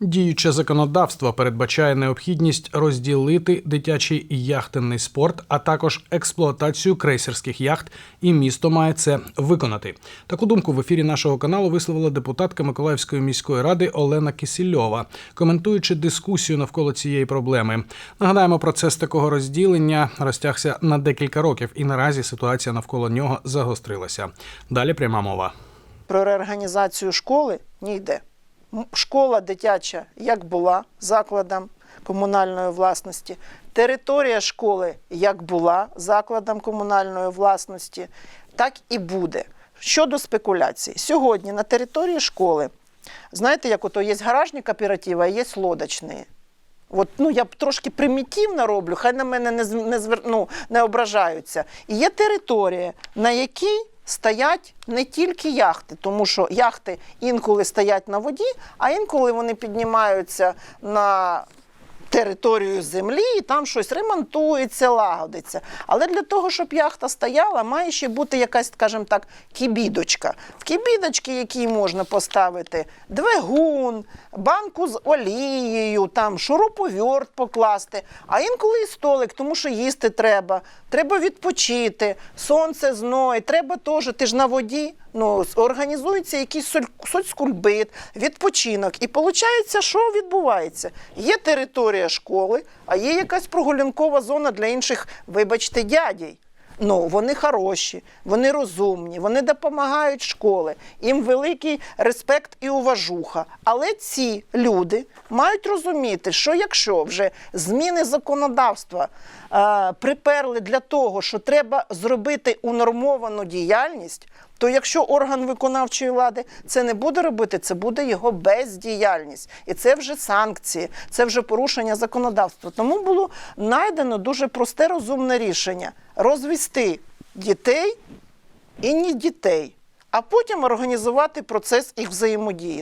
Діюче законодавство передбачає необхідність розділити дитячий яхтенний спорт, а також експлуатацію крейсерських яхт, і місто має це виконати. Таку думку в ефірі нашого каналу висловила депутатка Миколаївської міської ради Олена Кисільова, коментуючи дискусію навколо цієї проблеми. Нагадаємо, процес такого розділення розтягся на декілька років, і наразі ситуація навколо нього загострилася. Далі пряма мова. Про реорганізацію школи ні йде. Школа дитяча як була закладом комунальної власності, територія школи як була закладом комунальної власності, так і буде. Щодо спекуляцій, сьогодні на території школи, знаєте, як ото є гаражні кооперативи, а є лодочні. От, ну, я трошки примітивно роблю, хай на мене не, не, ну, не ображаються. І є територія, на якій стоять не тільки яхти, тому що яхти інколи стоять на воді, а інколи вони піднімаються на територію землі і там щось ремонтується, лагодиться. Але для того, щоб яхта стояла, має ще бути якась, скажімо так, кібідочка. В кібідочці, якій можна поставити двигун, банку з олією, там шуруповерт покласти, а інколи і столик, тому що їсти треба. Треба відпочити, сонце зной, треба теж, ти ж на воді. Ну, організується якийсь соцкульбит, відпочинок. І виходить, що відбувається? Є територія школи, а є якась прогулянкова зона для інших, вибачте, дядій. Ну, вони хороші, вони розумні, вони допомагають школи, їм великий респект і уважуха. Але ці люди мають розуміти, що якщо вже зміни законодавства е, приперли для того, що треба зробити унормовану діяльність, то якщо орган виконавчої влади це не буде робити, це буде його бездіяльність. І це вже санкції, це вже порушення законодавства. Тому було знайдено дуже просте розумне рішення розвести дітей і не дітей, а потім організувати процес їх взаємодії.